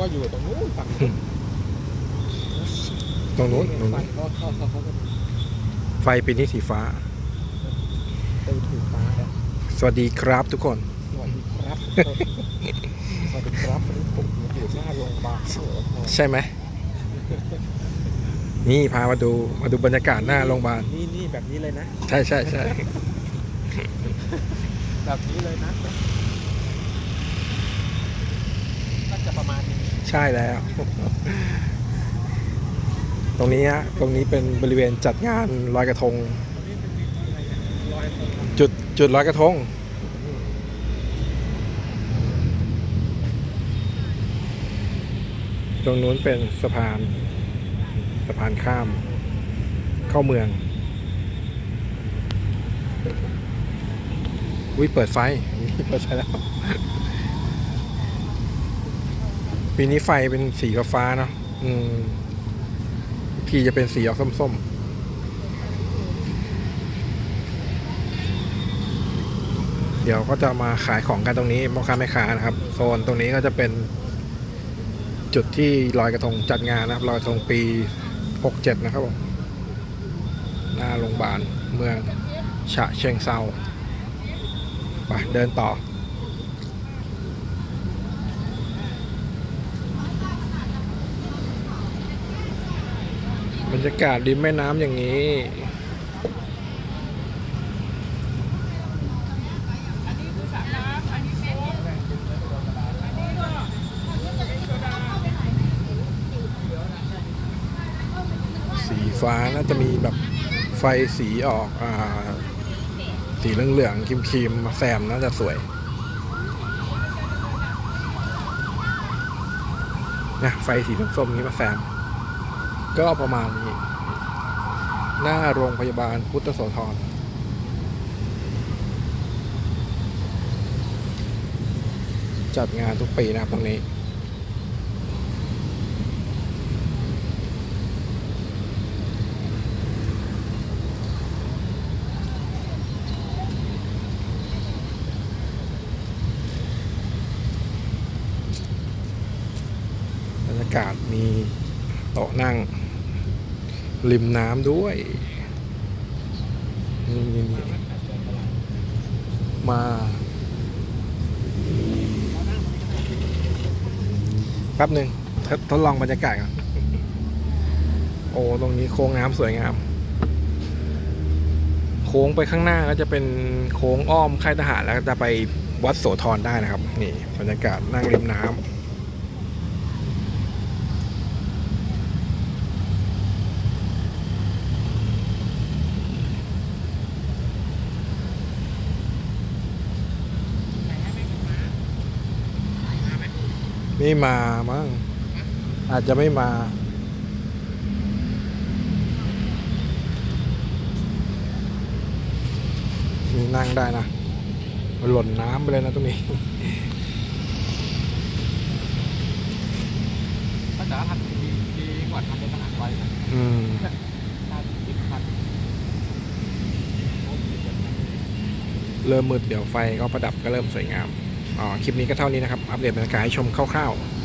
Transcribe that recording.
ว่าอยู่ตรงนู้นฝั่งนู้นตรงนู้นตรงไฟนู้นเขาเขาเขาเขาก็ไฟปีนี้สีฟ้าไปถูกฟ้ากันสวัสดีครับทุกคน สวัสดีครับ สวัสดีครับวันนี้ผมอยู่หน้าโรงพยาบาลโอ้โหใช่ไหม นี่พามาดูมาดูบรรยากาศหน้าโรงพยาบาล นี่นี่แบบนี้เลยนะ ใช่ใช่ใช่แบบนี้เลยนะก็จะประมาณนี้ ใช่แล้ว ตรงนี้ฮะตรงนี้เป็นบริเวณจัดงานลอยกระทง จุดจุดลอยกระทงตรงนู้นเป็นสะพานสะพานข้าม เข้าเมืองอุ้ยเปิดไฟ เปิดไฟแล้ว ปีนี้ไฟเป็นสีฟ้าเนาะอืมทีจะเป็นสีออกส้มๆเดี๋ยวก็จะมาขายของกันตรงนี้พ่อค้าแม่ค้านะครับ โซนตรงนี้ก็จะเป็น จุดที่ลอยกระทงจัดงานนะครับลอยกระทงปี 67 นะครับผมหน้าโรงพยาบาลเมืองฉะเชิงเซาไปเดินต่อ บรรยากาศริมแม่น้ำอย่างนี้ สีฟ้าน่าจะมีแบบไฟสีออกอ่าสีเหลืองๆครีมๆมาแซมน่าจะสวยนะไฟสีส้มๆนี้มาแซม ก็ประมาณนี้ หน้าโรงพยาบาลพุทธโสธรจัดงานทุกปีนะครับตรงนี้บรรยากาศมี โต๊ะนั่ง ริมน้ำด้วยนี่นี่นี่มาแป๊บหนึ่งทดลองบรรยากาศก่อนโอ้ตรงนี้โค้งน้ำสวยงาม โค้งไปข้างหน้าก็จะเป็นโค้งอ้อมค่ายทหารแล้วจะไปวัดโสธรได้นะครับ นี่บรรยากาศนั่งริมน้ำ ไม่มามั้งอาจจะไม่มานี่นั่งได้นะ หล่นน้ำไปเลยนะตรงนี้ภาษาพันดีดีกว่าทำเป็นทหารไว้นะอืมถ้าคิดพันเริ่มมืดเดี๋ยวไฟก็ประดับก็เริ่มสวยงามอ๋อ คลิปนี้ก็เท่านี้นะครับ อัปเดตบรรยากาศให้ชมคร่าวๆ